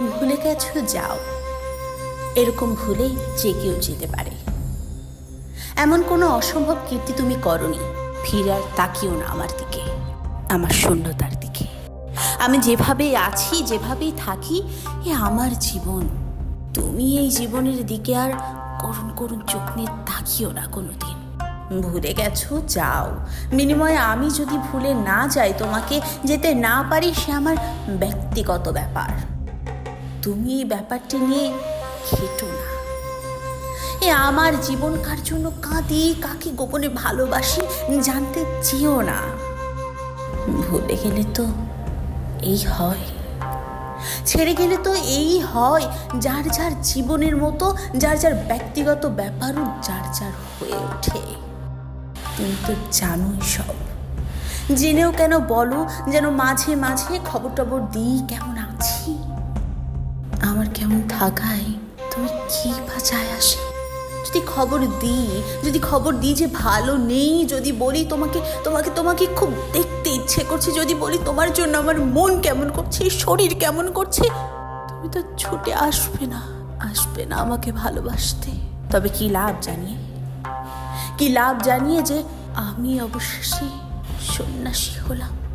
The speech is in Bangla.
ভুলে গেছো, যাও। এরকম ভুলেই যে কেউ যেতে পারে। এমন কোনো অসম্ভব কীর্তি তুমি করনি। ফিরে আর তাকিও না আমার দিকে, আমার শূন্যতার দিকে। আমি যেভাবে আছি, যেভাবেই থাকি, এ আমার জীবন। তুমি এই জীবনের দিকে আর করুণ করুণ চোখ নিয়ে তাকিও না কোনোদিন। ভুলে গেছো, যাও। বিনিময়ে আমি যদি ভুলে না যাই তোমাকে, যেতে না পারি, সে আমার ব্যক্তিগত ব্যাপার। তুমি এই ব্যাপারটি নিয়ে খেটো না। এ আমার জীবন কার জন্য কাঁদি, কাকে গোপনে ভালোবাসি জানতে চেয়েও না। ভুলে গেলে তো এই হয়। ছেড়ে গেলে তো এই হয়, যার যার জীবনের মতো, যার যার ব্যক্তিগত ব্যাপারও যার যার হয়ে ওঠে। তুমি তো জানোই সব। জেনেও কেন বলো, যেন মাঝে মাঝে খবর টবর দিই কেমন আছি। থাকায় তুমি কি বা যায় আসে? যদি খবর দিই, যদি খবর দিই যে ভালো নেই, যদি বলি তোমাকে তোমাকে তোমাকে খুব দেখতে ইচ্ছে করছে, যদি বলি তোমার জন্য আমার মন কেমন করছে, শরীর কেমন করছে, তুমি তো ছুটে আসবে না আসবে না আমাকে ভালোবাসতে। তবে কি লাভ জানিয়ে? কি লাভ জানিয়ে যে আমি অবশেষে সন্ন্যাসী হলাম?